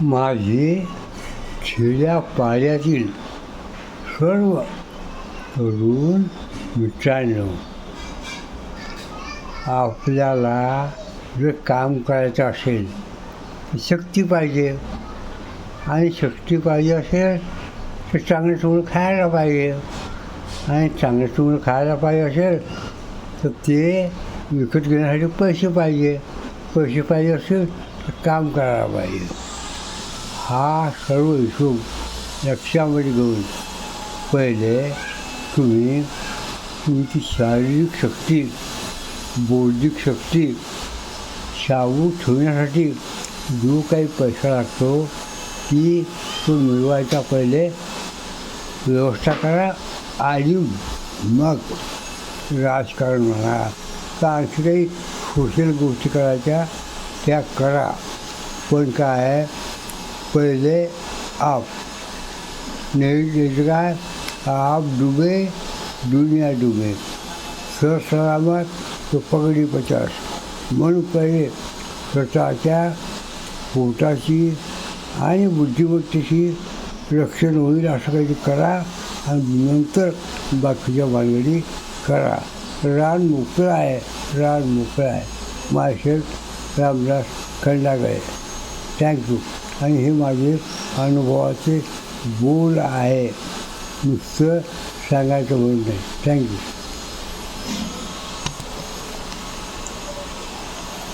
माझे खेड्या पाड्यातील सर्व तरुण मित्रांनो आपल्याला जर काम करायचं असेल शक्ती पाहिजे. आणि शक्ती पाहिजे असेल तर चांगलं चांगलं खायला पाहिजे. आणि चांगलं चांगलं खायला पाहिजे असेल तर ते विकत घेण्यासाठी पैसे पाहिजे. पैसे पाहिजे असेल तर काम करायला पाहिजे. हा सर्व हिशोब लक्षामध्ये घेऊन पहिले तुम्ही तुमची शारीरिक शक्ती बौद्धिक शक्ती शाबू ठेवण्यासाठी जो काही पैसा लागतो ती तो मिळवायचा पहिले व्यवस्था करा आणि मग राजकारण म्हणा तर आणखी काही सोशल गोष्टी करायच्या त्या करा पण काय आहे पहिले आप नेहमी काय आप डुबे दुनिया डुबे। सरसलामत तो पगडी पचास। म्हणून पहिले स्वतःच्या पोटाची आणि बुद्धिमत्तेची रक्षण होईल असं काही करा आणि नंतर बाकीच्या भानगडी करा। रान मोकळं आहे रान मोकळं आहे माळशेठ रामदास खंडागळे थँक्यू आणि हे माझे अनुभवाचे बोल आहे. नुसतं सांगायचं बोल नाही थँक्यू